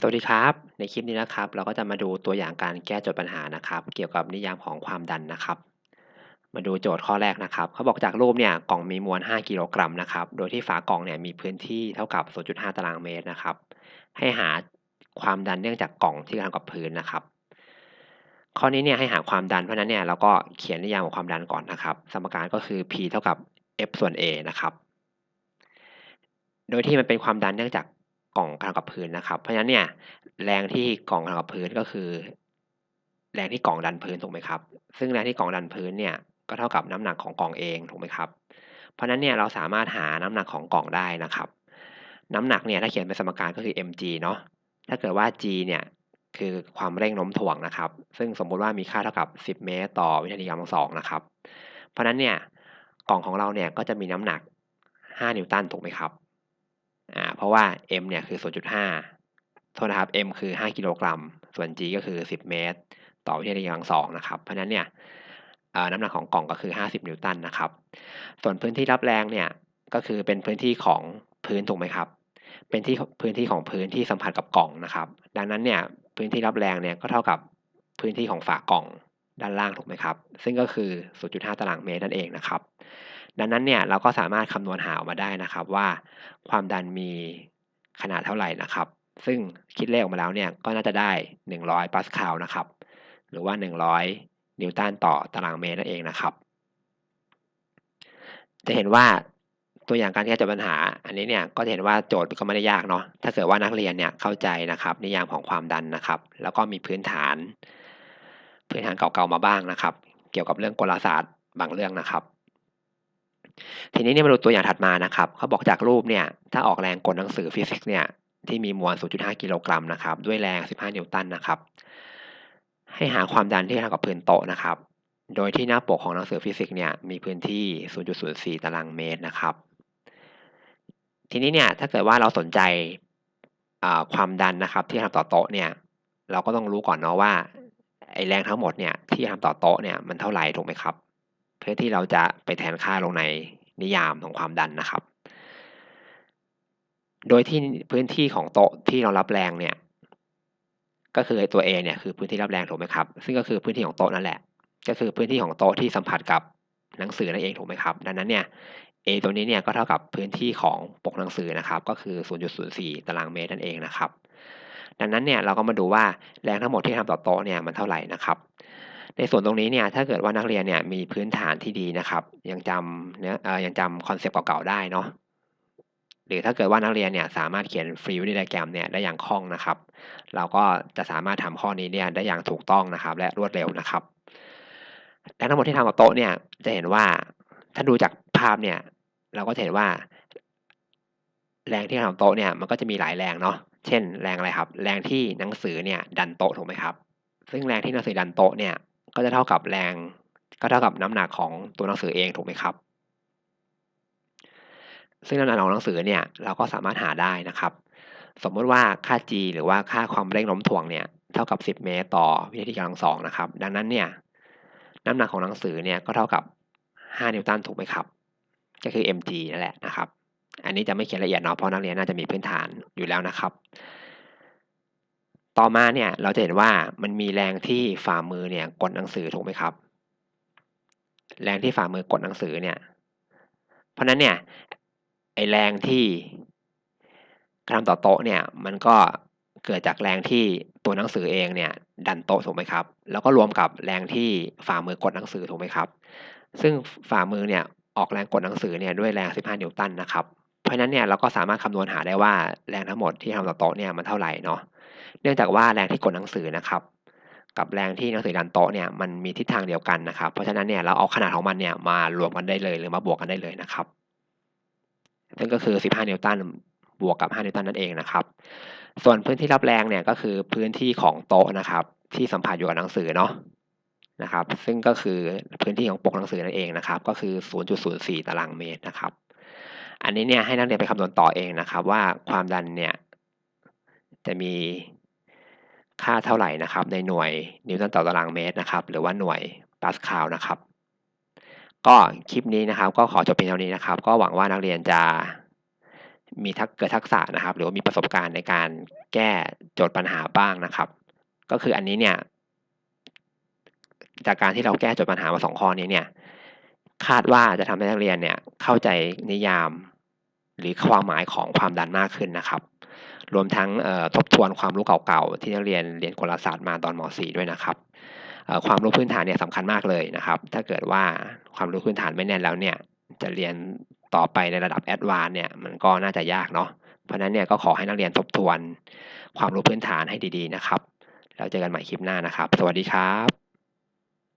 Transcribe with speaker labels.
Speaker 1: สวัสดีครับ ในคลิปนี้นะครับ เราก็จะมาดูตัวอย่างการแก้โจทย์ปัญหานะครับ เกี่ยวกับนิยามของความดันนะครับ มาดูโจทย์ข้อแรกนะครับเขาบอกจากรูปเนี่ยกล่องมีมวล 5 กิโลกรัมนะครับโดยที่ฝากล่องเนี่ยมีพื้นที่เท่ากับ 0.5 ตารางเมตรนะครับ ให้หาความดันเนื่องจากกล่องที่กระทำกับพื้นนะครับ ข้อนี้เนี่ยให้หาความดันเพราะฉะนั้นเนี่ยเราก็เขียนนิยามของความดันก่อนนะครับ สมการก็คือ P เท่ากับ F ส่วน A นะครับโดยที่มันเป็นความดันเนื่องจาก กล่องกระทำกับพื้นนะครับ เพราะฉะนั้นเนี่ยแรงที่กล่องกระทำกับพื้นก็คือ แรงที่กล่องดันพื้นถูกไหมครับ ซึ่งแรงที่กล่องดันพื้นเนี่ยก็เท่ากับน้ำหนักของกล่องเองถูกไหมครับ เพราะฉะนั้นเนี่ยเราสามารถหาน้ำหนักของกล่องได้นะครับ น้ำหนักเนี่ยถ้าเขียนเป็นสมการก็คือ mg เนาะถ้าเกิดว่า g เนี่ยคือความเร่งโน้มถ่วงนะครับ ซึ่งสมมุติว่ามีค่าเท่ากับ 10 เมตร ต่อวินาทีกำลังสองนะครับ เพราะฉะนั้นเนี่ยกล่องของเราเนี่ยก็จะมีน้ำหนัก 5 นิวตันถูกไหมครับ อ่าเพราะว่า m เนี่ยคือ 0.5 โทษนะครับ m คือ 5 กิโลกรัม ส่วน g ก็คือ 10 เมตร ต่อวินาทีกำลังสองนะครับ เพราะฉะนั้นเนี่ยน้ำหนักของกล่องก็คือ 50 นิวตันนะครับ ส่วนพื้นที่รับแรงเนี่ยก็คือเป็นพื้นที่ของพื้นถูกไหมครับ เป็นที่พื้นที่ของพื้นที่สัมผัสกับกล่องนะครับ ดังนั้นเนี่ยพื้นที่รับแรงเนี่ยก็เท่ากับพื้นที่ของฝากล่องด้านล่างถูกไหมครับ ซึ่งก็คือ 0.5 ตารางเมตรนั่นเองนะครับ ดังนั้นเนี่ยเราก็สามารถคำนวณหาออกมาได้นะครับว่าความดันมีขนาดเท่าไหร่นะครับ ซึ่งคิดเลขออกมาแล้วเนี่ยก็น่าจะได้ 100 ปาสคาลนะครับ หรือว่า 100 นิวตันต่อตารางเมตรนั่นเองนะครับ จะเห็นว่าตัวอย่างการแก้โจทย์ปัญหา อันนี้เนี่ยก็จะเห็นว่าโจทย์ก็ไม่ได้ยากเนาะถ้าเกิดว่านักเรียนเนี่ยเข้าใจนะครับ นิยามของความดันนะครับ แล้วก็มีพื้นฐาน พื้นฐานเก่าๆมาบ้างนะครับ เกี่ยวกับเรื่องกลศาสตร์บางเรื่องนะครับ ทีนี้เนี่ยมาดูตัวอย่างถัดมานะครับเขาบอกจากรูปเนี่ยถ้าออกแรงกดหนังสือฟิสิกส์เนี่ยที่มีมวล 0.5 กิโลกรัมนะครับด้วยแรง 15 นิวตันนะครับให้หาความดันที่เท่ากับพื้นโต๊ะนะครับ โดยที่หน้าปกของหนังสือฟิสิกส์เนี่ยมีพื้นที่ 0.04 ตารางเมตรนะครับ ทีนี้เนี่ยถ้าเกิดว่าเราสนใจความดันนะครับที่ทำต่อโต๊ะเนี่ยเราก็ต้องรู้ก่อนเนาะว่าไอแรงทั้งหมดเนี่ยที่ทำต่อโต๊ะเนี่ยมันเท่าไหร่ถูกไหมครับ พื่อที่เราจะไปแทนค่าลงในนิยามของความดันนะครับ โดยที่พื้นที่ของโต๊ะที่เรารับแรงเนี่ย ก็คือตัว A เนี่ยคือพื้นที่รับแรงถูกไหมครับ ซึ่งก็คือพื้นที่ของโต๊ะนั่นแหละ ก็คือพื้นที่ของโต๊ะที่สัมผัสกับหนังสือนั่นเองถูกไหมครับ ดังนั้นเนี่ย A ตัวนี้เนี่ยก็เท่ากับพื้นที่ของปกหนังสือนะครับ ก็คือ 0.04 ตารางเมตรนั่นเองนะครับ ดังนั้นเนี่ยเราก็มาดูว่าแรงทั้งหมดที่ทำต่อโต๊ะเนี่ยมันเท่าไหร่นะครับ ในส่วนตรงนี้เนี่ยถ้าเกิดว่านักเรียนเนี่ยมีพื้นฐานที่ดีนะครับ ยังจำเนื้ออยังจำคอนเซปต์เก่าๆได้เนาะหรือถ้าเกิดว่านักเรียนเนี่ยสามารถเขียนฟรีวิดีไดแกรมเนี่ยได้อย่างคล่องนะครับ เราก็จะสามารถทำข้อนี้เนี่ยได้อย่างถูกต้องนะครับ และรวดเร็วนะครับแรงทั้งหมดที่ทำกับโต๊ะเนี่ยจะเห็นว่าถ้าดูจากภาพเนี่ย เราก็จะเห็นว่า แรงที่ทำโต๊ะเนี่ยมันก็จะมีหลายแรงเนาะเช่น แรงอะไรครับ แรงที่หนังสือเนี่ยดันโต๊ะถูกไหมครับ ซึ่งแรงที่หนังสือดันโต๊ะเนี่ย ก็จะเท่ากับแรง ก็เท่ากับน้ำหนักของตัวหนังสือเองถูกไหมครับ ซึ่งน้ำหนักของหนังสือเนี่ยเราก็สามารถหาได้นะครับ สมมติว่าค่า g หรือว่าค่าความเร่งโน้มถ่วงเนี่ยเท่ากับ 10 เมตรต่อวินาทีกำลังสองนะครับ ดังนั้นเนี่ยน้ำหนักของหนังสือเนี่ยก็เท่ากับ 5 นิวตันถูกไหมครับ ก็คือ mg นั่นแหละนะครับ อันนี้จะไม่เขียนละเอียดเนาะเพราะนักเรียนน่าจะมีพื้นฐานอยู่แล้วนะครับ ต่อมาเนี่ยเราจะเห็นว่ามันมีแรงที่ฝ่ามือเนี่ยกดหนังสือถูกไหมครับ แรงที่ฝ่ามือกดหนังสือเนี่ย เพราะนั้นเนี่ยไอแรงที่กระทำต่อโต๊ะเนี่ยมันก็เกิดจากแรงที่ตัวหนังสือเองเนี่ยดันโต๊ะถูกไหมครับ แล้วก็รวมกับแรงที่ฝ่ามือกดหนังสือถูกไหมครับ ซึ่งฝ่ามือเนี่ยออกแรงกดหนังสือเนี่ยด้วยแรง 15 นิวตันนะครับเราะฉะนั้นเนี่ยเราก็สามารถคำนวณหาได้ว่าแรงทั้งหมดที่ทำต่อโต๊ะเนี่ยมันเท่าไหร่เนาะเนื่องจากว่าแรงที่กดหนังสือนะครับ กับแรงที่หนังสือดันโต๊ะเนี่ยมันมีทิศทางเดียวกันนะครับ เพราะฉะนั้นเนี่ยเราเอาขนาดของมันเนี่ยมารวมกันได้เลยหรือมาบวกกันได้เลยนะครับซึ่งก็คือ 15 นิวตันบวกกับ 5 นิวตันนั่นเองนะครับ ส่วนพื้นที่รับแรงเนี่ยก็คือพื้นที่ของโต๊ะนะครับ ที่สัมผัสอยู่กับหนังสือเนาะนะครับ ซึ่งก็คือพื้นที่ของปกหนังสือนั่นเองนะครับ ก็คือ 0.04 ตารางเมตรนะครับ อันนี้เนี่ยให้นักเรียนไปคำนวณต่อเองนะครับ ว่าความดันเนี่ยจะมีค่าเท่าไหร่นะครับ ในหน่วยนิวตันต่อตารางเมตรนะครับ หรือว่าหน่วยปาสคาลนะครับ ก็คลิปนี้นะครับ ก็ขอจบเพียงเท่านี้นะครับ ก็หวังว่านักเรียนจะมีทักเกิดทักษะนะครับ หรือว่ามีประสบการณ์ในการแก้โจทย์ปัญหาบ้างนะครับ ก็คืออันนี้เนี่ยจากการที่เราแก้โจทย์ปัญหามาสองข้อนี้เนี่ย คาดว่าจะทำให้นักเรียนเนี่ยเข้าใจนิยาม หรือความหมายของความดันมากขึ้นนะครับ รวมทั้งทบทวนความรู้เก่าๆ ที่นักเรียนเรียนกลศาสตร์มาตอนม .4 ด้วยนะครับความรู้พื้นฐานเนี่ยสำคัญมากเลยนะครับ ถ้าเกิดว่าความรู้พื้นฐานไม่แน่นแล้วเนี่ย จะเรียนต่อไปในระดับแอดวานเนี่ยมันก็น่าจะยากเนาะ เพราะฉะนั้นเนี่ยก็ขอให้นักเรียนทบทวนความรู้พื้นฐานให้ดีๆนะครับ แล้วเจอกันใหม่คลิปหน้านะครับ สวัสดีครับ